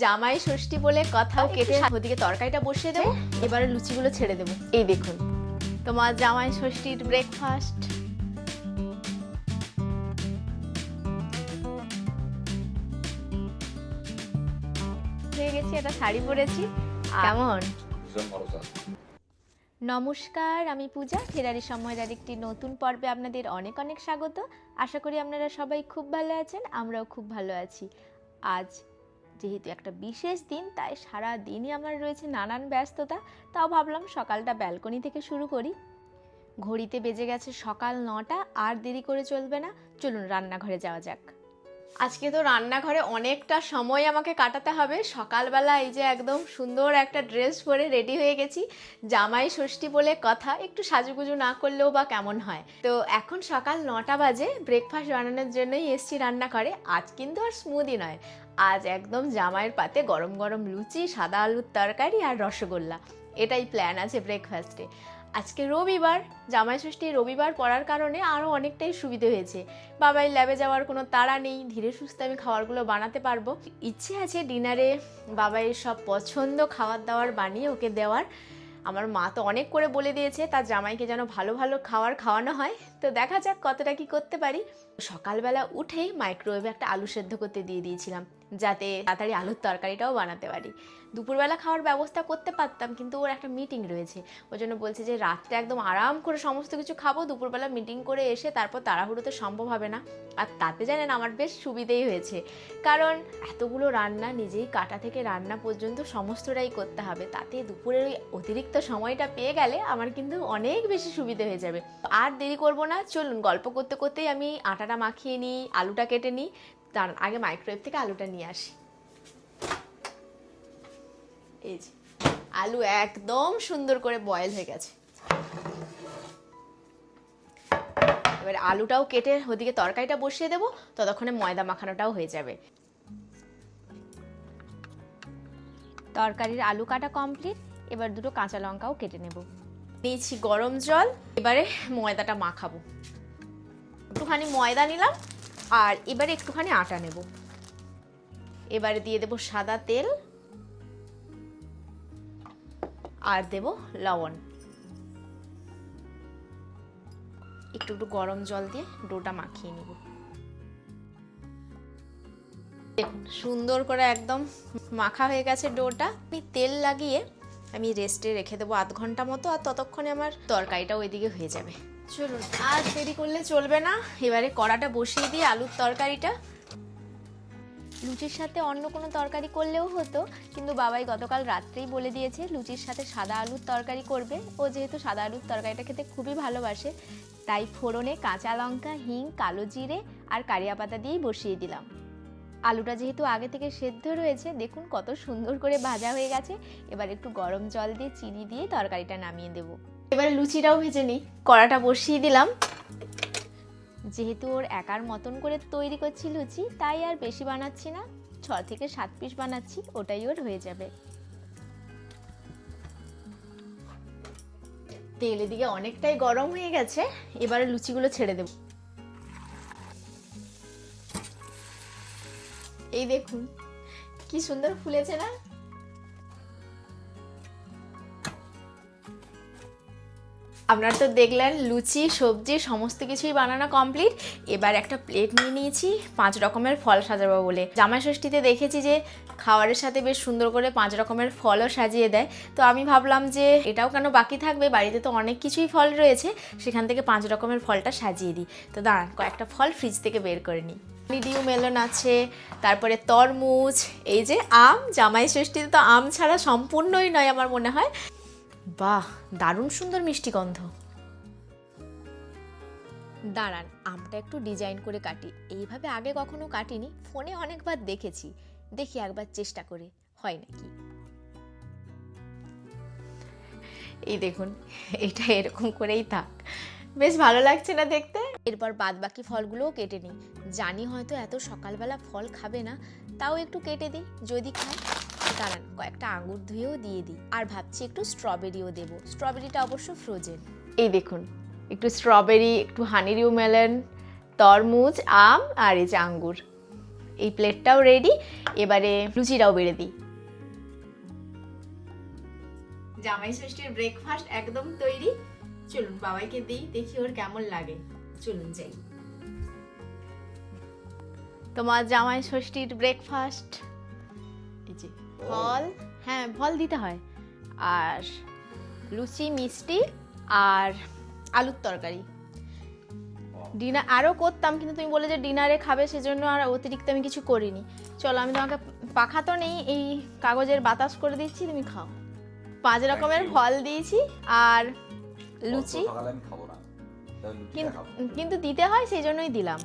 জামাই ষষ্ঠী বলে কথাও কেটে ওদিকে তরকারিটা বসিয়ে দেবো এবারে লুচিগুলো ছেড়ে দেবো। এই দেখুন। তোমার জামাই ষষ্ঠীর ব্রেকফাস্ট হয়ে গেছি একটা শাড়ি পরেছি। কেমন? নমস্কার আমি পূজা। ফেরারি সময়ের আরেকটি নতুন পর্বে আপনাদের অনেক অনেক স্বাগত। আশা করি আপনারা সবাই খুব ভালো আছেন আমরাও খুব ভালো আছি। আজ যেহেতু একটা বিশেষ দিন, তাই সারা দিনই আমার রয়েছে নানান ব্যস্ততা। তাও ভাবলাম সকালটা ব্যালকনি থেকে শুরু করি। ঘড়িতে বেজে গেছে সকাল নটা, আর দেরি করে চলবে না। চলুন রান্নাঘরে যাওয়া যাক। আজকে তো রান্নাঘরে অনেকটা সময় আমাকে কাটাতে হবে। সকালবেলা এই যে একদম সুন্দর একটা ড্রেস পরে রেডি হয়ে গেছি। জামাই ষষ্ঠী বলে কথা, একটু সাজুগুজু না করলেও বা কেমন হয়। তো এখন সকাল নটা বাজে ব্রেকফাস্ট বানানোর জন্যই এসছি রান্না করে আজ কিন্তু আর স্মুদি নয়। আজ একদম জামাইয়ের পাতে গরম গরম লুচি, সাদা আলুর তরকারি আর রসগোল্লা। এটাই প্ল্যান আছে ব্রেকফাস্টে আজকে রবিবার, জামাই ষষ্ঠী রবিবার পড়ার কারণে আরও অনেকটাই সুবিধে হয়েছে। বাবাই ল্যাবে যাওয়ার কোনো তাড়া নেই, ধীরে সুস্থে আমি খাবারগুলো বানাতে পারব। ইচ্ছে আছে ডিনারে বাবাইয়ের সব পছন্দ খাবার দাবার বানিয়ে ওকে দেওয়ার। আমার মা তো অনেক করে বলে দিয়েছে তার জামাইকে যেন ভালো ভালো খাবার খাওয়ানো হয়। তো দেখা যাক কতটা কি করতে পারি। সকালবেলা উঠেই মাইক্রোওয়েভে একটা আলু সেদ্ধ করতে দিয়ে দিয়েছিলাম, যাতে তাড়াতাড়ি আলুর তরকারিটাও বানাতে পারি। দুপুরবেলা খাওয়ার ব্যবস্থা করতে পারতাম, কিন্তু ওর একটা মিটিং রয়েছে। ওই জন্য বলছে যে রাত্রে একদম আরাম করে সমস্ত কিছু খাব, দুপুরবেলা মিটিং করে এসে তারপর তাড়াহুড়োতে সম্ভব হবে না। আর তাতে জানেন আমার বেশ সুবিধেই হয়েছে। কারণ এতগুলো রান্না নিজেই কাটা থেকে রান্না পর্যন্ত সমস্তটাই করতে হবে। তাতে দুপুরের ওই অতিরিক্ত সময়টা পেয়ে গেলে আমার কিন্তু অনেক বেশি সুবিধে হয়ে যাবে। আর দেরি করব না, চলুন গল্প করতে করতেই আমি আটাটা মাখিয়ে নিই, আলুটা কেটে নিই, তার আগে মাইক্রোওয়েভ থেকে আলুটা নিয়ে আসি। এই যে, আলু একদম সুন্দর করে বয়েল হয়ে গেছে। এবার আলুটাও কেটে ওদিকে তরকারিটা বসিয়ে দেবো, ততক্ষণে ময়দা মাখানোটাও হয়ে যাবে। তরকারির আলু কাটা কমপ্লিট এবার দুটো কাঁচা লঙ্কাও কেটে নেব। নিয়েছি গরম জল, এবারে ময়দাটা মাখাবো। একটুখানি ময়দা নিলাম, আর এবারে একটুখানি আটা নেব। এবারে দিয়ে দেবো সাদা তেল আর দেব লবণ। একটু একটু গরম জল দিয়ে ডোটা মাখিয়ে নিব। সুন্দর করে একদম মাখা হয়ে গেছে ডোটা। আমি তেল লাগিয়ে আমি রেস্টে রেখে দেবো আধ ঘণ্টা মতো আর ততক্ষণে আমার তরকারিটা ওইদিকে হয়ে যাবে। চলুন, আর দেরি করলে চলবে না। এবারে কড়াটা বসিয়ে দিয়ে আলুর তরকারিটা লুচির সাথে অন্য কোনো তরকারি করলেও হতো, কিন্তু বাবাই গতকাল রাত্রেই বলে দিয়েছে লুচির সাথে সাদা আলুর তরকারি করবে। ও যেহেতু সাদা আলুর তরকারিটা খেতে খুবই ভালোবাসে, তাই ফোড়নে কাঁচা লঙ্কা, হিং, কালো জিরে আর কারিয়া পাতা দিয়েই বসিয়ে দিলাম। আলুটা যেহেতু আগে থেকে সেদ্ধ রয়েছে, দেখুন কত সুন্দর করে ভাজা হয়ে গেছে। এবার একটু গরম জল দিয়ে চিনি দিয়ে তরকারিটা নামিয়ে দেব। এবারে লুচিটাও ভেজে নিই, কড়াটা বসিয়ে দিলাম। যেহেতু ওর একার মতন করে তৈরি করছি লুচি, তাই আর বেশি বানাচ্ছি না। ছ থেকে সাত পিস বানাচ্ছি, ওটাই ওর হয়ে যাবে। তেল এদিকে অনেকটাই গরম হয়ে গেছে, এবারে লুচিগুলো ছেড়ে দেব। এই দেখুন, কি সুন্দর ফুলেছে না? আপনারা তো দেখলেন, লুচি, সবজি, সমস্ত কিছুই বানানো কমপ্লিট এবার একটা প্লেট নিয়ে নিয়েছি, পাঁচ রকমের ফল সাজাবো বলে। জামাই ষষ্ঠীতে দেখেছি যে, খাবারের সাথে বেশ সুন্দর করে পাঁচ রকমের ফলও সাজিয়ে দেয়। তো আমি ভাবলাম যে, এটাও কেন বাকি থাকবে? বাড়িতে তো অনেক কিছুই ফল রয়েছে। সেখান থেকে পাঁচ রকমের ফলটা সাজিয়ে দিই। তো দাঁড়ান, কয়েকটা ফল ফ্রিজ থেকে বের করে নিই। ডিউ মেলন আছে, তারপরে তরমুজ, এই যে আম। জামাই ষষ্ঠীতে তো আম ছাড়া সম্পূর্ণই নয় আমার মনে হয়। বাহ দারুণ সুন্দর মিষ্টি গন্ধ। দাঁড়ান আমটা একটু ডিজাইন করে কাটি। এইভাবে আগে কখনো কাটিনি ফোনে অনেকবার দেখেছি। দেখি একবার চেষ্টা করে হয় নাকি? এই দেখুন এটা এরকম করেই থাক। বেশ ভালো লাগছে না দেখতে। এরপর বাদ বাকি ফলগুলোও কেটে নিই। জানি হয়তো এত সকালবেলা ফল খাবে না তাও একটু কেটে দিই যদি খায়। দাঁড়ান কয়েকটা আঙুর ধুয়েও দিয়ে দিই। আর ভাবছি একটু স্ট্রবেরিও দেবো। স্ট্রবেরিটা অবশ্য ফ্রোজেন এই দেখুন, একটু স্ট্রবেরি একটু হানিরিউ মেলন তরমুজ, আম আর এই যে আঙ্গুর। এই প্লেটটাও রেডি এবারে লুচিটাও বেড়ে দিই। জামাই ষষ্ঠীর ব্রেকফাস্ট একদম তৈরি। চলুন, বাবাইকে দিই, দেখি ওর কেমন লাগে। চলুন যাই। তোমার জামাই ষষ্ঠীর ব্রেকফাস্ট ফল হ্যাঁ ফল দিতে হয়। আর লুচি মিষ্টি আর আলুর তরকারি। ডিনার আরও করতাম কিন্তু তুমি বলে যে ডিনারে খাবে সেজন্য আর অতিরিক্ত আমি কিছু করিনি। চলো আমি তোমাকে পাখা তো নেই এই কাগজের বাতাস করে দিচ্ছি তুমি খাও। পাঁচ রকমের ফল দিয়েছি আর লুচি। কিন্তু দিতে হয় সেই জন্যই দিলাম।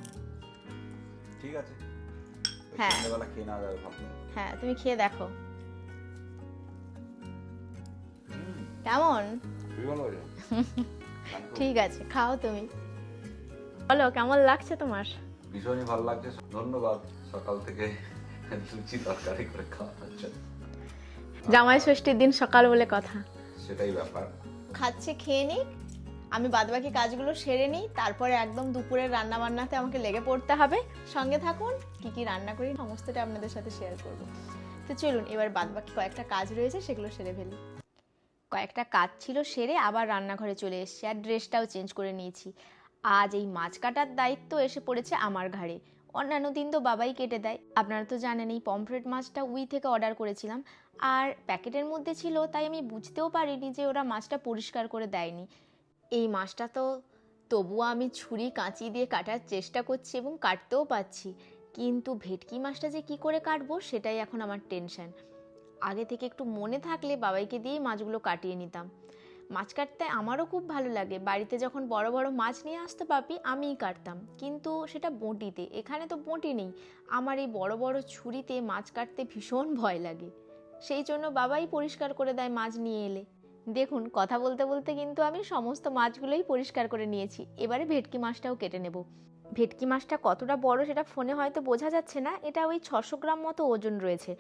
ঠিক আছে। হ্যাঁ। হ্যাঁ তুমি খেয়ে দেখো। কেমন? ঠিক আছে খাও তুমি। বলো কেমন লাগছে তোমার? ভীষণই ভালো লাগছে। ধন্যবাদ সকাল থেকে লুচি তরকারি করে খাওয়ানোর জন্য। জামাই ষষ্ঠীর দিন সকাল বলে কথা। সেটাই ব্যাপার। খাচ্ছে খেয়ে নিক আমি বাদবাকি কাজগুলো সেরে নিই তারপরে একদম দুপুরের রান্না বান্নাতে আমাকে লেগে পড়তে হবে। সঙ্গে থাকুন কি কি রান্না করি সমস্তটা আপনাদের সাথে শেয়ার করব। তো চলুন এবার বাদবাকি কয়েকটা কাজ রয়েছে সেগুলো সেরে ফেলি। কয়েকটা কাজ ছিল সেরে আবার রান্নাঘরে চলে এসেছি আর ড্রেসটাও চেঞ্জ করে নিয়েছি। আজ এই মাছ কাটার দায়িত্ব এসে পড়েছে আমার ঘাড়ে। অন্যান্য দিন তো বাবাই কেটে দেয়। আপনারা তো জানেন এই পমফ্রেট মাছটা উই থেকে অর্ডার করেছিলাম। আর প্যাকেটের মধ্যে ছিল, তাই আমি বুঝতেও পারিনি যে ওরা মাছটা পরিষ্কার করে দেয়নি। এই মাছটা তো তবুও আমি ছুরি, কাঁচি দিয়ে কাটার চেষ্টা করছি এবং কাটতেও পাচ্ছি কিন্তু ভেটকি মাছটা যে কি করে কাটবো সেটাই এখন আমার টেনশন। আগে থেকে একটু মনে থাকলে বাবাইকে দিয়েই মাছগুলো কাটিয়ে নিতাম। মাছ কাটতে আমারও খুব ভালো লাগে। বাড়িতে যখন বড় বড় মাছ নিয়ে আসতো পাপি আমিই কাটতাম। কিন্তু সেটা বঁটিতে। এখানে তো বঁটি নেই। আমার এই বড় বড় ছুরিতে মাছ কাটতে ভীষণ ভয় লাগে। সেই জন্য বাবাই পরিষ্কার করে দেয় মাছ নিয়ে এলে। দেখুন, কথা বলতে বলতে কিন্তু আমি সমস্ত মাছগুলোই পরিষ্কার করে নিয়েছি। এবারে ভেটকি মাছটাও কেটে নেব। ভেটকি মাছটা কতটা বড় সেটা ফোনে হয়তো বোঝা যাচ্ছে না। এটা ওই ছশো গ্রাম মতো ওজন রয়েছে।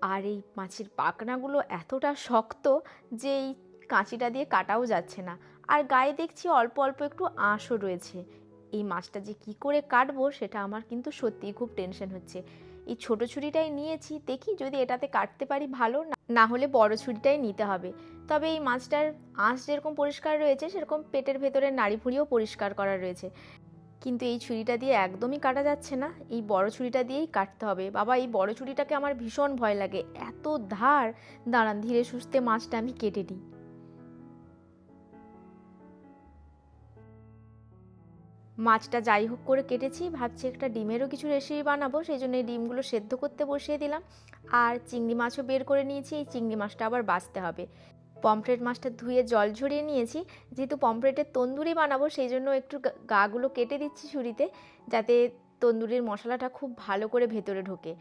আর এই মাছের পাখনাগুলো এতটা শক্ত যে এই কাঁচিটা দিয়ে কাটাও যাচ্ছে না। আর গায়ে দেখছি অল্প অল্প একটু আঁশও রয়েছে। এই মাছটা যে কি করে কাটবো সেটা আমার কিন্তু সত্যিই খুব টেনশন হচ্ছে। এই ছোট ছুরিটাই নিয়েছি, দেখি যদি এটাতে কাটতে পারি ভালো, না- হলে বড় ছুরিটাই নিতে হবে। তবে এই মাছটার আঁশ যেরকম পরিষ্কার রয়েছে, সেরকম পেটের ভেতরের নাড়ি ভুড়িও পরিষ্কার করা রয়েছে। কিন্তু এই ছুরিটা দিয়ে একদমই কাটা যাচ্ছে না। এই বড় ছুরিটা দিয়েই কাটতে হবে। বাবা, এই বড় ছুরিটাকে আমার ভীষণ ভয় লাগে। এত ধার। দাঁড়ান, ধীরে সুস্থে মাছটা আমি কেটে নিই। মাছটা যাই হোক করে কেটেছি। ভাবছি একটা ডিমেরও কিছু রেসিপি বানাবো। সেই জন্য এই ডিমগুলো সেদ্ধ করতে বসিয়ে দিলাম। আর চিংড়ি মাছও বের করে নিয়েছি। এই চিংড়ি মাছটা আবার বাছতে হবে। পমফ্রেট মাছটা ধুয়ে জল ঝরিয়ে নিয়েছি। যেহেতু পমফ্রেটের তন্দুরি বানাবো, সেই জন্য একটু গাগুলো কেটে দিচ্ছি ছুরিতে, যাতে তন্দুরির মশলাটা খুব ভালো করে ভেতরে ঢোকে।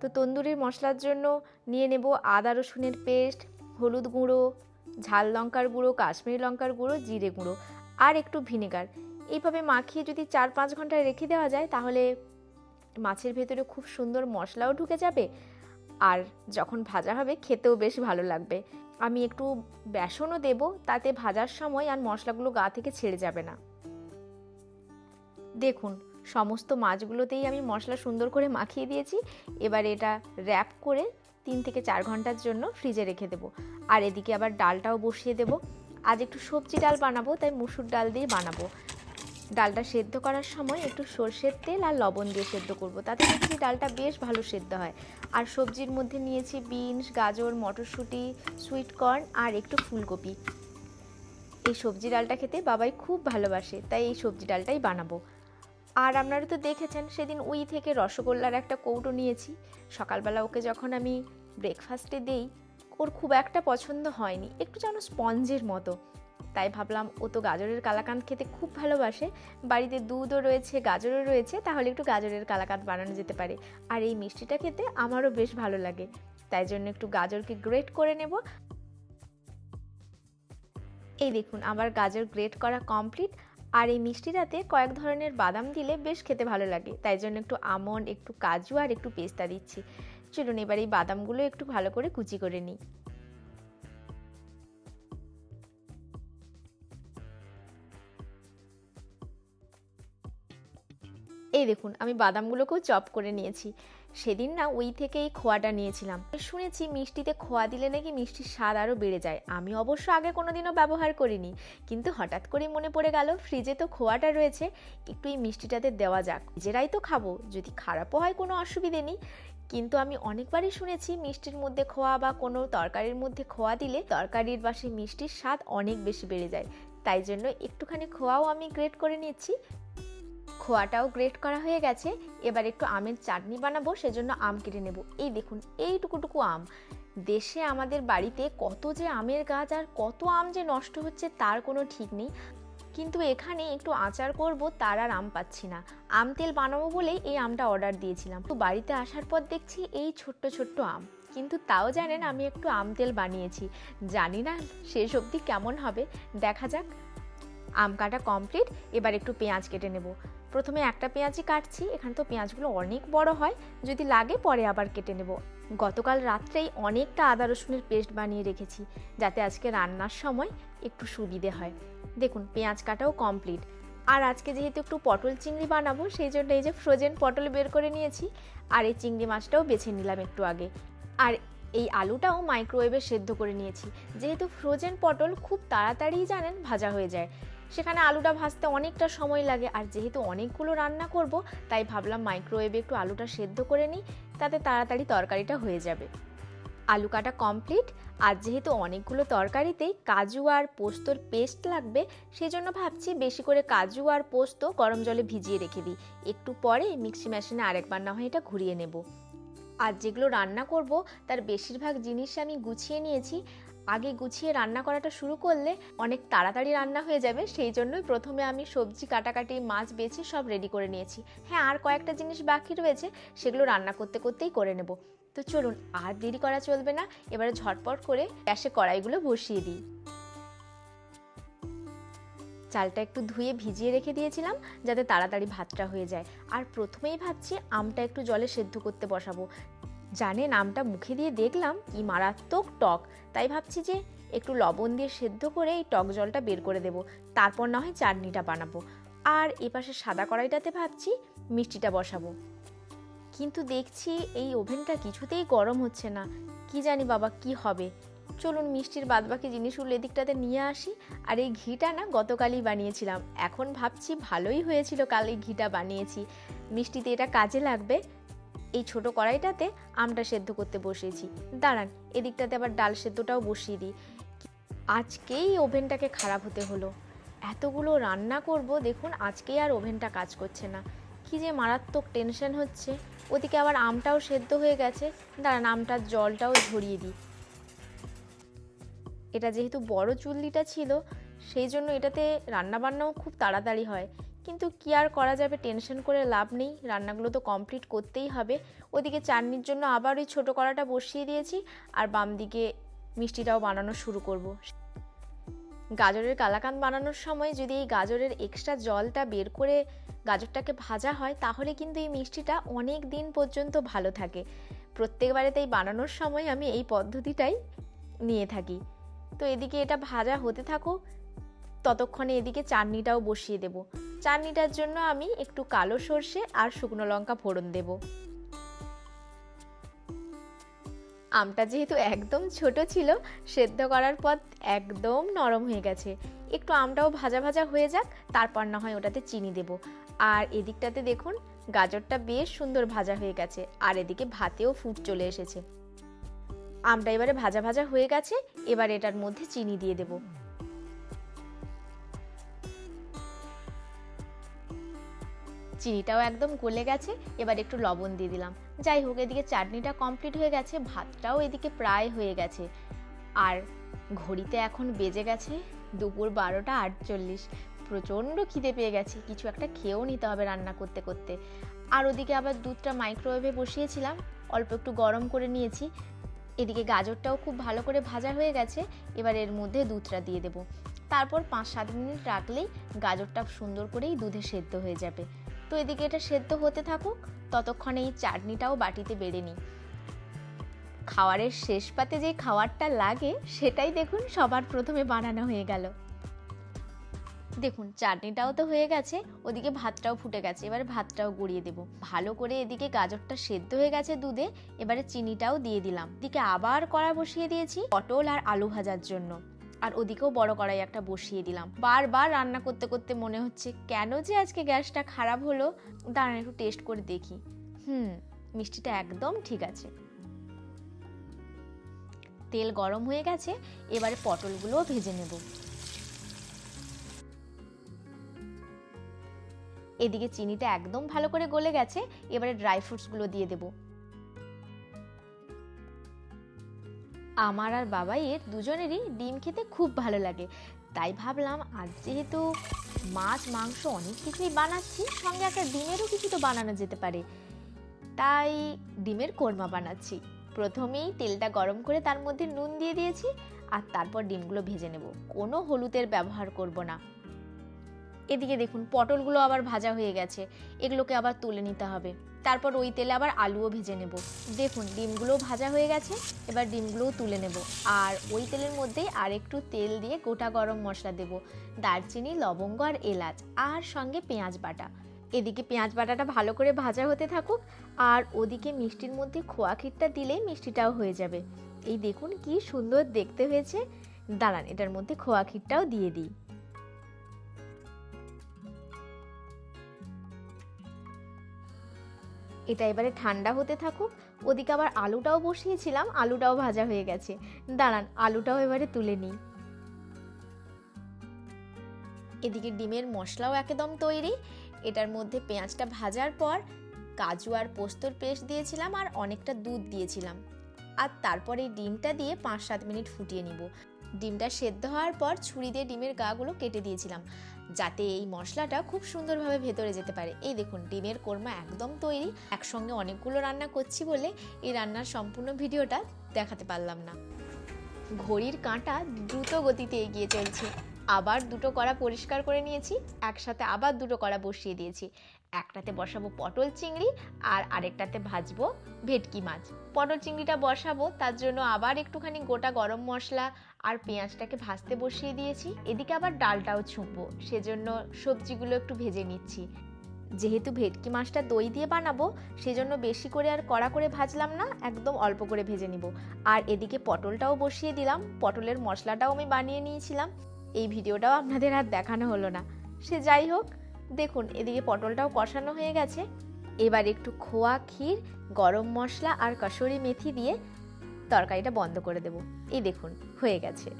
তো তন্দুরির মশলার জন্য নিয়ে নেব আদা রসুনের পেস্ট, হলুদ গুঁড়ো, ঝাল লঙ্কার গুঁড়ো, কাশ্মীরি লঙ্কার গুঁড়ো, জিরে গুঁড়ো আর একটু ভিনেগার। এইভাবে মাখিয়ে যদি চার পাঁচ ঘন্টায় রেখে দেওয়া যায়, তাহলে মাছের ভেতরে খুব সুন্দর মশলাও ঢুকে যাবে আর যখন ভাজা হবে খেতেও বেশ ভালো লাগবে। আমি একটু বেসনও দেব, তাতে ভাজার সময় আর মশলাগুলো গা থেকে ছেড়ে যাবে না। দেখুন, সমস্ত মাছগুলোতেই আমি মশলা সুন্দর করে মাখিয়ে দিয়েছি। এবার এটা র্যাপ করে তিন থেকে চার ঘণ্টার জন্য ফ্রিজে রেখে দেবো। আর এদিকে আবার ডালটাও বসিয়ে দেবো। আজ একটু সবজি ডাল বানাবো, তাই মুসুর ডাল দিয়ে বানাবো। ডালটা সেদ্ধ করার সময় একটু সর্ষের তেল আর লবণ দিয়ে সেদ্ধ করব। তাতে দেখছি ডালটা বেশ ভালো সেদ্ধ হয়। আর সবজির মধ্যে নিয়েছি বিনস, গাজর, মটরশুঁটি সুইট কর্ন আর একটু ফুলকপি। এই সবজি ডালটা খেতে বাবাই খুব ভালোবাসে, তাই এই সবজি ডালটাই বানাবো। আর আপনারা তো দেখেছেন, সেদিন উই থেকে রসগোল্লার একটা কৌটো নিয়েছি। সকালবেলা ওকে যখন আমি ব্রেকফাস্টে দেই, ওর খুব একটা পছন্দ হয়নি। একটু যেন স্পঞ্জের মতো। তাই ভাবলাম, ও তো গাজরের কালাকাঁদ খেতে খুব ভালোবাসে। বাড়িতে দুধও রয়েছে, গাজরও রয়েছে, তাহলে একটু গাজরের কালাকাঁদ বানানো যেতে পারে। আর এই মিষ্টিটা খেতে আমারও বেশ ভালো লাগে। তাই জন্য একটু গাজরকে গ্রেট করে নেব। এই দেখুন, আমার গাজর গ্রেট করা কমপ্লিট। আর এই মিষ্টিটাতে কয়েক ধরনের বাদাম দিলে বেশ খেতে ভালো লাগে। তাই জন্য একটু আমন্ড, একটু কাজু আর একটু পেস্তা দিচ্ছি। চলুন এবার এই বাদামগুলো একটু ভালো করে কুচি করে নিই। এই দেখুন, আমি বাদামগুলোকেও চপ করে নিয়েছি। সেদিন না ওই থেকে এই খোয়াটা নিয়েছিলাম। শুনেছি মিষ্টিতে খোয়া দিলে নাকি মিষ্টির স্বাদ আরও বেড়ে যায়। আমি অবশ্য আগে কোনোদিনও ব্যবহার করিনি। কিন্তু হঠাৎ করেই মনে পড়ে গেল, ফ্রিজে তো খোয়াটা রয়েছে, একটু এই মিষ্টিটাতে দেওয়া যাক। নিজেরাই তো খাব, যদি খারাপও হয় কোনো অসুবিধে নেই। কিন্তু আমি অনেকবারই শুনেছি মিষ্টির মধ্যে খোয়া বা কোনো তরকারির মধ্যে খোয়া দিলে তরকারির বা সেই মিষ্টির স্বাদ অনেক বেশি বেড়ে যায়। তাই জন্য একটুখানি খোয়াও আমি গ্রেট করে নিচ্ছি। খোয়াটাও গ্রেট করা হয়ে গেছে। এবার একটু আমের চাটনি বানাবো, সেজন্য আম কেটে নেব। এই দেখুন, এইটুকুটুকু আম। দেশে আমাদের বাড়িতে কত যে আমের গাছ আর কত আম যে নষ্ট হচ্ছে তার কোনো ঠিক নেই। কিন্তু এখানে একটু আচার করব, তার আর আম পাচ্ছি না। আম তেল বানাবো বলেই এই আমটা অর্ডার দিয়েছিলাম। তো বাড়িতে আসার পর দেখছি এই ছোট্ট ছোট্ট আম। কিন্তু তাও জানেন, আমি একটু আম তেল বানিয়েছি। জানি না শেষ অবধি কেমন হবে। দেখা যাক, আম কাটা কমপ্লিট, এবার একটু পেঁয়াজ কেটে নেব। প্রথমে একটা পেঁয়াজই কাটছি, এখানে তো পেঁয়াজগুলো অনেক বড় হয়, যদি লাগে পরে আবার কেটে নেব। গতকাল রাত্রেই অনেকটা আদা রসুনের পেস্ট বানিয়ে রেখেছি, যাতে আজকে রান্নার সময় একটু সুবিধে হয়। দেখুন, পেঁয়াজ কাটাও কমপ্লিট। আর আজকে যেহেতু একটু পটল চিংড়ি বানাবো, সেই জন্য এই যে ফ্রোজেন পটল বের করে নিয়েছি, আর এই চিংড়ি মাছটাও বেছে নিলাম একটু আগে। আর এই আলুটাও মাইক্রোওয়েভে সেদ্ধ করে নিয়েছি। যেহেতু ফ্রোজেন পটল খুব তাড়াতাড়ি জানেন, ভাজা হয়ে যায়। সেখানে আলুটা ভাজতে অনেকটা সময় লাগে, আর যেহেতু অনেকগুলো রান্না করব, তাই ভাবলাম মাইক্রোওয়েভে একটু আলুটা সেদ্ধ করে নিই, তাতে তাড়াতাড়ি তরকারিটা হয়ে যাবে। আলু কাটা কমপ্লিট আর যেহেতু অনেকগুলো তরকারিতেই কাজু আর পোস্তর পেস্ট লাগবে সেই জন্য ভাবছি বেশি করে কাজু আর পোস্ত গরম জলে ভিজিয়ে রেখে দিই। একটু পরে মিক্সি মেশিনে আরেকবার না হয় এটা ঘুরিয়ে নেব। আর যেগুলো রান্না করব, তার বেশিরভাগ জিনিস আমি গুছিয়ে নিয়েছি। আগে গুছিয়ে রান্না করাটা শুরু করলে অনেক তাড়াতাড়ি রান্না হয়ে যাবে, সেই জন্যই প্রথমে আমি সবজি কাটাকাটি, মাছ বেছে সব রেডি করে নিয়েছি। হ্যাঁ আর কয়েকটা জিনিস বাকি রয়েছে, সেগুলো রান্না করতে করতেই করে নেব। তো চলুন, আর দেরি করা চলবে না, এবারে ঝটপট করে গ্যাসে কড়াইগুলো বসিয়ে দিই। চালটা একটু ধুয়ে ভিজিয়ে রেখে দিয়েছিলাম, যাতে তাড়াতাড়ি ভাতটা হয়ে যায়। আর প্রথমেই ভাবছি আমটা একটু জলে সেদ্ধ করতে বসাবো জানেন নামটা মুখে দিয়ে দেখলাম কি মারাত্মক টক। তাই ভাবছি যে একটু লবণ দিয়ে সেদ্ধ করে এই টক জলটা বের করে দেব। তারপর না হয় চাটনিটা বানাবো। আর এপাশে সাদা কড়াইটাতে ভাবছি মিষ্টিটা বসাবো। কিন্তু দেখছি এই ওভেনটা কিছুতেই গরম হচ্ছে না। কি জানি বাবা কি হবে। চলুন মিষ্টির বাদবাকি জিনিসগুলো এদিকটাতে নিয়ে আসি। আর এই ঘিটা না গতকালই বানিয়েছিলাম। এখন ভাবছি ভালোই হয়েছিল, কাল এই ঘিটা বানিয়েছি। মিষ্টিতে এটা কাজে লাগবে। এই ছোট কড়াইটাতে আমটা সেদ্ধ করতে বসিয়েছি। দাঁড়ান, এদিকটাতে আবার ডাল সেদ্ধটাও বসিয়ে দিই। আজকেই ওভেনটাকে খারাপ হতে হলো। এতগুলো রান্না করব, দেখুন আজকেই আর ওভেনটা কাজ করছে না। কি যে মারাত্মক টেনশন হচ্ছে। ওদিকে আবার আমটাও সেদ্ধ হয়ে গেছে। দাঁড়ান, আমটার জলটাও ঝরিয়ে দিই। এটা যেহেতু বড় চুল্লিটা ছিল, সেই জন্য এটাতে রান্নাবান্নাও খুব তাড়াতাড়ি হয়। কিন্তু কি আর করা যাবে? টেনশন করে লাভ নেই। রান্নাগুলো তো কমপ্লিট করতেই হবে। ওদিকে চাটনির জন্য আবার ওই ছোটো কড়াটা বসিয়ে দিয়েছি আর বাম দিকে মিষ্টিটাও বানানো শুরু করব। গাজরের কালাকান বানানোর সময় যদি এই গাজরের এক্সট্রা জলটা বের করে গাজরটাকে ভাজা হয়, তাহলে কিন্তু এই মিষ্টিটা অনেক দিন পর্যন্ত ভালো থাকে। প্রত্যেকবারে তাই বানানোর সময় আমি এই পদ্ধতিটাই নিয়ে থাকি। তো এদিকে এটা ভাজা হতে থাকুক। ততক্ষণে এদিকে চাটনিটাও বসিয়ে দেব। চাটনিটার জন্য আমি একটু কালো সর্ষে আর শুকনো লঙ্কা ফোড়ন দেব। আমটা যেহেতু একদম ছোট ছিল, সেদ্ধ করার পর একদম নরম হয়ে গেছে। একটু আমটাও ভাজা ভাজা হয়ে যাক, তারপর না হয় ওটাতে চিনি দেব। আর এদিকটাতে দেখুন, গাজরটা বেশ সুন্দর ভাজা হয়ে গেছে, আর এদিকে ভাতেও ফুট চলে এসেছে। আমটা এবারে ভাজা ভাজা হয়ে গেছে, এবার এটার মধ্যে চিনি দিয়ে দেব। চিনিটাও একদম গলে গেছে, এবার একটু লবণ দিয়ে দিলাম। যাই হোক, এদিকে চাটনিটা কমপ্লিট হয়ে গেছে, ভাতটাও এদিকে প্রায় হয়ে গেছে। আর ঘড়িতে এখন বেজে গেছে দুপুর বারোটা আটচল্লিশ। প্রচণ্ড খিদে পেয়ে গেছে, কিছু একটা খেয়েও নিতে হবে রান্না করতে করতে। আর ওদিকে আবার দুধটা মাইক্রোওয়েভে বসিয়েছিলাম, অল্প একটু গরম করে নিয়েছি। এদিকে গাজরটাও খুব ভালো করে ভাজা হয়ে গেছে, এবার এর মধ্যে দুধটা দিয়ে দেবো। তারপর পাঁচ সাত মিনিট রাখলেই গাজরটা সুন্দর করেই দুধে সেদ্ধ হয়ে যাবে। তো এদিকে এটা সেদ্ধ হতে থাকুক, ততক্ষণে এই চাটনিটাও বাটিতে বেড়ে নিই। খাওয়ারের শেষ পাতে যে খাওয়ারটা লাগে, সেটাই দেখুন সবার প্রথমে বানানো হয়ে গেল। দেখুন, চাটনিটাও তো হয়ে গেছে, ওদিকে ভাতটাও ফুটে গেছে, এবারে ভাতটাও গড়িয়ে দেব। ভালো করে এদিকে গাজরটা সেদ্ধ হয়ে গেছে দুধে, এবারে চিনিটাও দিয়ে দিলাম। এদিকে আবার কড়া বসিয়ে দিয়েছি পটল আর আলু ভাজার জন্য। আর ওদিকেও বড় কড়াই একটা বসিয়ে দিলাম। বারবার রান্না করতে করতে মনে হচ্ছে, কেন যে আজকে গ্যাসটা খারাপ হলো? দাঁড়ান একটু টেস্ট করে দেখি। হুম, মিষ্টিটা একদম ঠিক আছে। তেল গরম হয়ে গেছে, এবারে পটলগুলোও ভেজে নেব। এদিকে চিনিটা একদম ভালো করে গলে গেছে, এবারে ড্রাই ফ্রুটসগুলো দিয়ে দেব। আমার আর বাবাইয়ের দুজনেরই ডিম খেতে খুব ভালো লাগে। তাই ভাবলাম আজ যেহেতু মাছ, মাংস অনেক কিছুই বানাচ্ছি, সঙ্গে একটা ডিমেরও কিছু তো বানানো যেতে পারে। তাই ডিমের কোরমা বানাচ্ছি। প্রথমেই তেলটা গরম করে তার মধ্যে নুন দিয়ে দিয়েছি আর তারপর ডিমগুলো ভেজে নেব। কোনো হলুদের ব্যবহার করব না। এদিকে দেখুন, পটলগুলো আবার ভাজা হয়ে গেছে। এগুলোকে আবার তুলে নিতে হবে। তারপর ওই তেলে আবার আলুও ভেজে নেব। দেখুন, ডিমগুলোও ভাজা হয়ে গেছে, এবার ডিমগুলোও তুলে নেব। আর ওই তেলের মধ্যেই আর একটু তেল দিয়ে গোটা গরম মশলা দেব। দারচিনি, লবঙ্গ আর এলাচ, আর সঙ্গে পেঁয়াজ বাটা। এদিকে পেঁয়াজ বাটাটা ভালো করে ভাজা হতে থাকুক, আর ওদিকে মিষ্টির মধ্যে খোয়া ক্ষীরটা দিলেই মিষ্টিটাও হয়ে যাবে। এই দেখুন, কি সুন্দর দেখতে হয়েছে। দাঁড়ান, এটার মধ্যে খোয়া ক্ষীরটাও দিয়ে দিই। এটা এবারে ঠান্ডা হতে থাকুক। ওদিকে আবার আলুটাও বসিয়েছিলাম, আলুটাও ভাজা হয়ে গেছে। দাঁড়ান, আলুটাও এবারে তুলে নিই। এদিকে ডিমের মশলাও একদম তৈরি। এটার মধ্যে পেঁয়াজটা ভাজার পর কাজু আর পোস্তর পেস্ট দিয়েছিলাম আর অনেকটা দুধ দিয়েছিলাম। আর তারপর ডিমটা দিয়ে পাঁচ সাত মিনিট ফুটিয়ে নিব। ডিমটা সেদ্ধ হওয়ার পর ছুরি দিয়ে ডিমের গাগুলো কেটে দিয়েছিলাম। যাতে এই মশলাটা খুব সুন্দরভাবে ভেতরে যেতে পারে। এই দেখুন, ডিমের কোরমা একদম তৈরি। একসঙ্গে অনেকগুলো রান্না করছি বলে এই রান্নার সম্পূর্ণ ভিডিওটা দেখাতে পারলাম না। ঘড়ির কাঁটা দ্রুত গতিতে এগিয়ে চলছে। আবার দুটো কড়া পরিষ্কার করে নিয়েছি, একসাথে আবার দুটো কড়া বসিয়ে দিয়েছি। একটাতে বসাবো পটল চিংড়ি আর আরেকটাতে ভাজবো ভেটকি মাছ। পটল চিংড়িটা বসাবো, তার জন্য আবার একটুখানি গোটা গরম মশলা আর পেঁয়াজটাকে ভাজতে বসিয়ে দিয়েছি। এদিকে আবার ডালটাও ছুঁকবো, সেজন্য সবজিগুলো একটু ভেজে নিচ্ছি। যেহেতু ভেটকি মাছটা দই দিয়ে বানাবো, সেজন্য বেশি করে আর কড়া করে ভাজলাম না, একদম অল্প করে ভেজে নিব। আর এদিকে পটলটাও বসিয়ে দিলাম, পটলের মশলাটাও আমি বানিয়ে নিয়েছিলাম। এই ভিডিওটাও আপনাদের আর দেখানো হলো না। সে যাই হোক দেখুন, এদিকে পটলটাও কষানো হয়ে গেছে। এবার একটু খোয়া ক্ষীর, গরম মশলা আর কসুরি মেথি দিয়ে তরকারিটা বন্ধ করে দেব। এই দেখুন, হয়ে গেছে।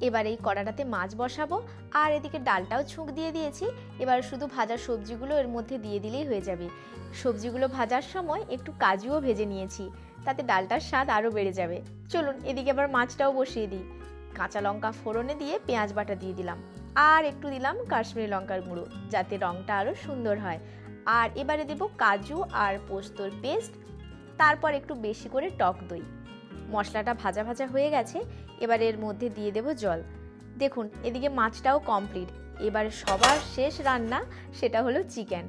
এবার এই কড়াটাতে মাছ বসাবো আর এদিকে ডালটাও ছুঁক দিয়ে দিয়েছি। এবার শুধু ভাজা সবজিগুলো এর মধ্যে দিয়ে দিলেই হয়ে যাবে। সবজিগুলো ভাজার সময় একটু কাজুও ভেজে নিয়েছি, তাতে ডালটার স্বাদ আরও বেড়ে যাবে। চলুন, এদিকে আবার মাছটাও বসিয়ে দিই। কাঁচা লঙ্কা ফোড়নে দিয়ে পেঁয়াজ বাটা দিয়ে দিলাম। আর একটু দিলাম কাশ্মীরি লঙ্কার গুঁড়ো, যাতে রঙটা আরও সুন্দর হয়। আর এবারে দেব কাজু আর পোস্তর পেস্ট, তারপর একটু বেশি করে টক দই। মশলাটা ভাজা ভাজা হয়ে গেছে, এবার এর মধ্যে দিয়ে দেব জল। দেখুন, এদিকে মাছটাও কমপ্লিট এবার সবার শেষ রান্না সেটা হলো চিকেন।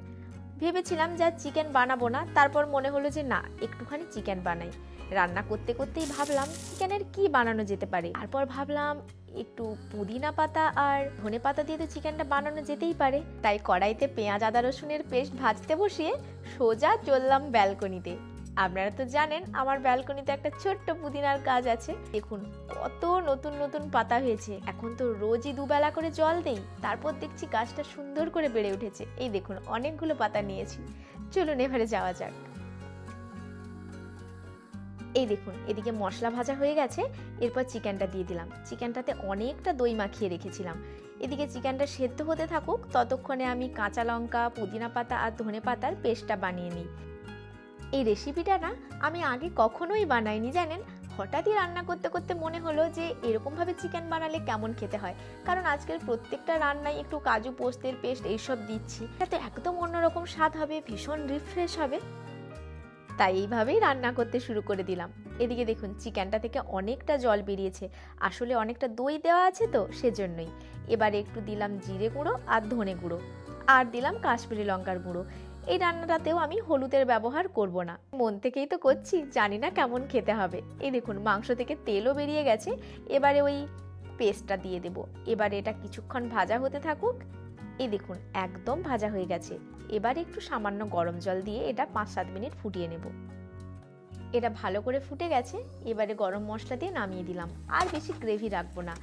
ভেবেছিলাম যা চিকেন বানাবো না, তারপর মনে হলো যে না, একটুখানি চিকেন বানাই। রান্না করতে করতেই ভাবলাম, চিকেনের কি বানানো যেতে পারে? তারপর ভাবলাম একটু পুদিনা পাতা আর ধনে পাতা দিয়ে তো চিকেনটা বানানো যেতেই পারে। তাই কড়াইতে পেঁয়াজ, আদা, রসুনের পেস্ট ভাজতে বসিয়ে সোজা চললাম ব্যালকনিতে। আপনারা তো জানেন, আমার ব্যালকনিতে একটা ছোট্ট পুদিনার গাছ আছে। দেখুন, কত নতুন নতুন পাতা হয়েছে। এখন তো রোজই দুবেলা করে জল দেই। তারপর দেখছি গাছটা সুন্দর করে বেড়ে উঠেছে। এই দেখুন, অনেকগুলো পাতা নিয়েছি। চলুন এবারে যাওয়া যাক। এই দেখুন, এদিকে মশলা ভাজা হয়ে গেছে, এরপর চিকেনটা দিয়ে দিলাম। চিকেনটাতে অনেকটা দই মাখিয়ে রেখেছিলাম। এদিকে চিকেনটা সেদ্ধ হতে থাকুক, ততক্ষণে আমি কাঁচা লঙ্কা, পুদিনা পাতা আর ধনে পাতার পেস্টটা বানিয়ে নিই। এই রেসিপিটা না, আমি আগে কখনোই বানাইনি, জানেন? হঠাৎই রান্না করতে করতে মনে হলো যে এরকমভাবে চিকেন বানালে কেমন খেতে হয়। কারণ আজকের প্রত্যেকটা রান্নায় একটু কাজু, পোস্তের পেস্ট, এইসব দিচ্ছি। তাতে একদম অন্যরকম স্বাদ হবে, ভীষণ রিফ্রেশ হবে। তাই এইভাবেই রান্না করতে শুরু করে দিলাম। এদিকে দেখুন, চিকেনটা থেকে অনেকটা জল বেরিয়েছে। আসলে অনেকটা দই দেওয়া আছে তো, সেজন্যই। এবারে একটু দিলাম জিরে গুঁড়ো আর ধনে গুঁড়ো। আর দিলাম কাশ্মীরি লঙ্কার গুঁড়ো। এই রান্নাটাতেও আমি হলুদের ব্যবহার করব না। মন থেকেই তো করছি, জানি না কেমন খেতে হবে। এই দেখুন, মাংস থেকে তেলও বেরিয়ে গেছে। এবারে ওই পেস্টটা দিয়ে দেব। এবার এটা কিছুক্ষণ ভাজা হতে থাকুক। এই দেখুন, একদম ভাজা হয়ে গেছে। এবার একটু সামান্য গরম জল দিয়ে এটা পাঁচ সাত মিনিট ফুটিয়ে নেব। এটা ভালো করে ফুটে গেছে, এবারে গরম মশলা দিয়ে নামিয়ে দিলাম। আর বেশি গ্রেভি রাখব না।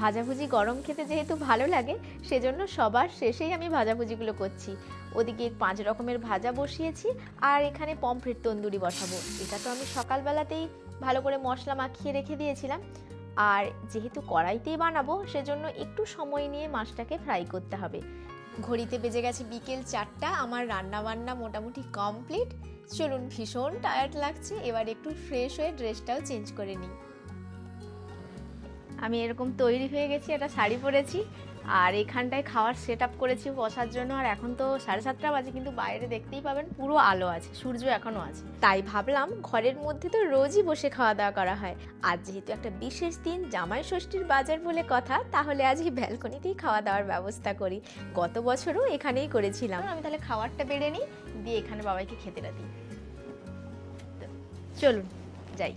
ভাজাভুজি গরম খেতে যেহেতু ভালো লাগে, সেজন্য সবার শেষেই আমি ভাজাভুজিগুলো করছি। ওদিকে পাঁচ রকমের ভাজা বসিয়েছি, আর এখানে পমফ্রেট তন্দুরি বসাবো। এটা তো আমি সকালবেলাতেই ভালো করে মশলা মাখিয়ে রেখে দিয়েছিলাম। আর যেহেতু কড়াইতেই বানাবো, সেজন্য একটু সময় নিয়ে মাছটাকে ফ্রাই করতে হবে। ঘড়িতে বেজে গেছে বিকেল চারটা, আমার রান্না বান্না মোটামুটি কমপ্লিট। চলুন, ভীষণ টায়ার্ড লাগছে, এবার একটু ফ্রেশ হয়ে ড্রেসটাও চেঞ্জ করে নিই। আমি এরকম তৈরি হয়ে গেছি, একটা শাড়ি পরেছি। আর এখানটায় খাওয়ার সেট আপ করেছি বসার জন্য, আর এখন তো সাড়ে সাতটা বাজে, কিন্তু বাইরে দেখতেই পাবেন পুরো আলো আছে, সূর্য এখনও আছে। তাই ভাবলাম ঘরের মধ্যে তো রোজই বসে খাওয়া দাওয়া করা হয়। আজ যেহেতু একটা বিশেষ দিন জামাই ষষ্ঠীর বাজার বলে কথা, তাহলে আজ এই ব্যালকনিতেই খাওয়া দাওয়ার ব্যবস্থা করি। গত বছরও এখানেই করেছিলাম। আমি তাহলে খাবারটা বেড়ে নিই, দিয়ে এখানে বাবাইকে খেতে দিই। চলুন, যাই।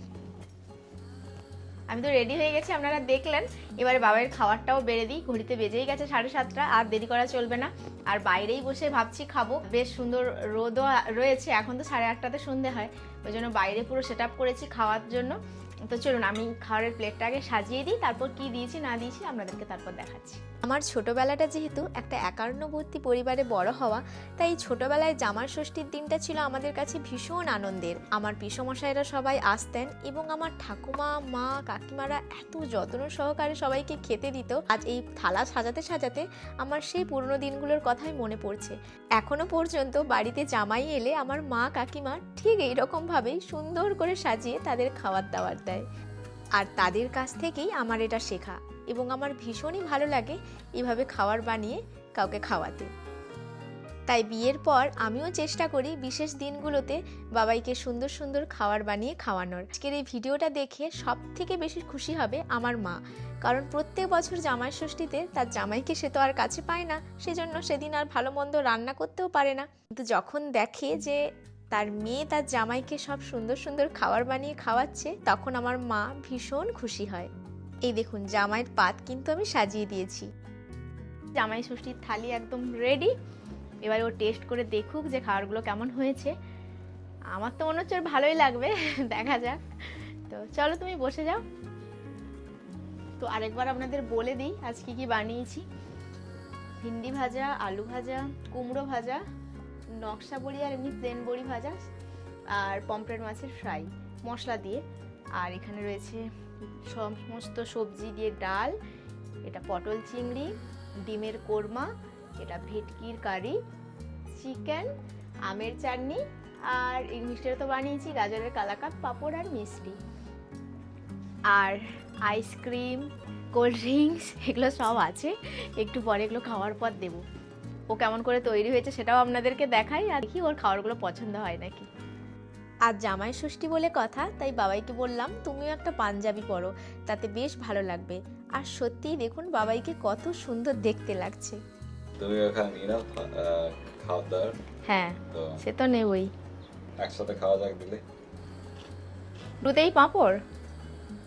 আমি তো রেডি হয়ে গেছি, আপনারা দেখলেন। এবারে বাবার খাবারটাও বেড়ে দিই, ঘড়িতে বেজেই গেছে সাড়ে সাতটা, আর দেরি করা চলবে না। আর বাইরেই বসে ভাবছি খাব। বেশ সুন্দর রোদও রয়েছে, এখন তো সাড়ে আটটাতে সন্ধে হয়। ওই জন্য বাইরে পুরো সেট করেছি খাওয়ার জন্য। তো চলুন আমি খাবারের প্লেটটা আগে সাজিয়ে দিই, তারপর কি দিয়েছি না দিয়েছি আপনাদেরকে তারপর দেখাচ্ছি। আমার ছোটবেলাটা যেহেতু একটা একান্নবর্তী পরিবারে বড় হওয়া, তাই ছোটবেলায় জামার ষষ্ঠীর দিনটা ছিল আমাদের কাছে ভীষণ আনন্দের। আমার পিসমশাইরা সবাই আসতেন এবং আমার ঠাকুমা, মা, কাকিমারা এত যত্ন সহকারে সবাইকে খেতে দিত। আজ এই থালা সাজাতে সাজাতে আমার সেই পুরনো দিনগুলোর কথাই মনে পড়ছে। এখনও পর্যন্ত বাড়িতে জামাই এলে আমার মা, কাকিমা ঠিক এইরকমভাবেই সুন্দর করে সাজিয়ে তাদের খাবার দাবার দেয়। আর তাদের কাছ থেকেই আমার এটা শেখা এবং আমার ভীষণই ভালো লাগে এভাবে খাবার বানিয়ে কাউকে খাওয়াতে। তাই বিয়ের পর আমিও চেষ্টা করি বিশেষ দিনগুলোতে বাবাইকে সুন্দর সুন্দর খাবার বানিয়ে খাওয়ানোর। আজকের এই ভিডিওটা দেখে সব থেকে বেশি খুশি হবে আমার মা। কারণ প্রত্যেক বছর জামাই ষষ্ঠীতে তার জামাইকে সে তো আর কাছে পায় না, সেজন্য সেদিন আর ভালো মন্দ রান্না করতেও পারে না। কিন্তু যখন দেখে যে তার মেয়ে তার জামাইকে সব সুন্দর সুন্দর খাবার বানিয়ে খাওয়াচ্ছে, তখন আমার মা ভীষণ খুশি হয়। এই দেখুন, জামাইয়ের পাত কিন্তু আমি সাজিয়ে দিয়েছি। জামাই ষষ্ঠীর থালি একদম রেডি এবারে ও টেস্ট করে দেখুক যে খাবারগুলো কেমন হয়েছে। আমার তো মনে হচ্ছে ওর ভালোই লাগবে, দেখা যাক। তো চলো তুমি বসে যাও। তো আরেকবার আপনাদের বলে দিই আজ কি কি বানিয়েছি? ভিন্ডি ভাজা, আলু ভাজা, কুমড়ো ভাজা নকশা বড়ি আর এমনি প্লেন বড়ি ভাজা আর পমফ্রেট মাছের ফ্রাই, মশলা দিয়ে। আর এখানে রয়েছে সমস্ত সবজি দিয়ে ডাল, এটা পটল চিংড়ি, ডিমের কোরমা, এটা ভেটকির কারি, চিকেন, আমের চাটনি, আর মিষ্টিটা তো বানিয়েছি, গাজরের কালাকাত পাঁপড় আর মিষ্টি। আর আইসক্রিম কোল্ড ড্রিঙ্কস এগুলো সব আছে, একটু পরে এগুলো খাওয়ার পর দেবো। ও কেমন করে তৈরি হয়েছে সেটাও আপনাদেরকে দেখাই আর কি ওর খাবারগুলো পছন্দ হয় নাকি। আর জামাই ষষ্ঠী বলে কথা তাই বাবাইকে বললাম তুমিও একটা পাঞ্জাবি পরো তাতে বেশ ভালো লাগবে। আর সত্যিই দেখুন বাবাইকে কত সুন্দর দেখতে লাগছে। তুমি ওখানে দাওয়ার। হ্যাঁ সে তো নেবই। একসাথে খাওয়া যাক দিলে। দুতেই পাঁপড়?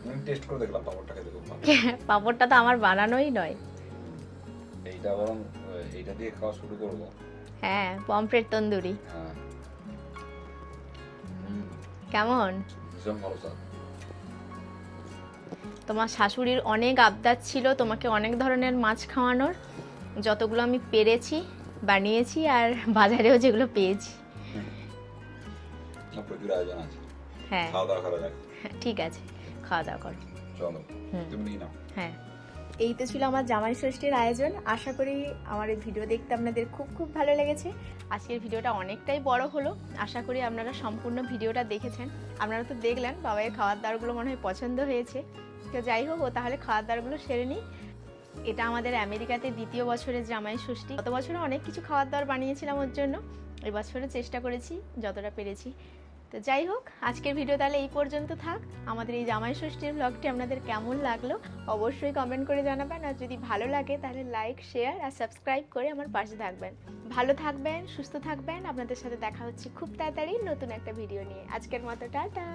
আমি টেস্ট করে দেখলাম পাপড়টা খেতে খুব ভালো। পাঁপড়টা তো আমার বানানোই নয়। এইটা বরং এইটা দিয়ে খাওয়া শুরু করব। হ্যাঁ পমফ্রেট তন্দুরি। হ্যাঁ। কেমন? ভীষণ ভালো স্বাদ। তোমার শাশুড়ির অনেক আবদার ছিল তোমাকে অনেক ধরনের মাছ খাওয়ানোর। যতগুলো আমি পেরেছি বানিয়েছি আর বাজারেও যেগুলো পেয়েছি। প্রচুর আয়োজন আছে। হ্যাঁ। খাওয়া দাওয়া করা যাক। ঠিক আছে। খাওয়া দাওয়া করো। চলো হুম। তুমি নাও। হ্যাঁ। এই তো ছিল আমার জামাই ষষ্ঠীর আয়োজন। আশা করি আমার এই ভিডিও দেখতে আপনাদের খুব খুব ভালো লেগেছে। আজকের ভিডিওটা অনেকটাই বড় হলো। আশা করি আপনারা সম্পূর্ণ ভিডিওটা দেখেছেন। আপনারা তো দেখলেন, বাবাইয়ের খাওয়ার দাওয়ারগুলো মনে হয় পছন্দ হয়েছে। তো যাই হোক, ও তাহলে খাওয়ার দাওয়ারগুলো সেরে নিই এটা আমাদের আমেরিকাতে দ্বিতীয় বছরের জামাই ষষ্ঠী। গত বছরে অনেক কিছু খাওয়ার দাওয়ার বানিয়েছিলাম ওর জন্য। এই বছরে চেষ্টা করেছি, যতটা পেরেছি। তো যাই হোক, আজকের ভিডিও তাহলে এই পর্যন্ত থাক। আমাদের এই জামাই ষষ্ঠীর ব্লগটি আপনাদের কেমন লাগল অবশ্যই কমেন্ট করে জানাবেন। আর যদি ভালো লাগে, তাহলে লাইক শেয়ার আর সাবস্ক্রাইব করে আমার পাশে থাকবেন। ভালো থাকবেন, সুস্থ থাকবেন। আপনাদের সাথে দেখা হচ্ছে খুব তাড়াতাড়ি নতুন একটা ভিডিও নিয়ে। আজকের মতো, টাটা!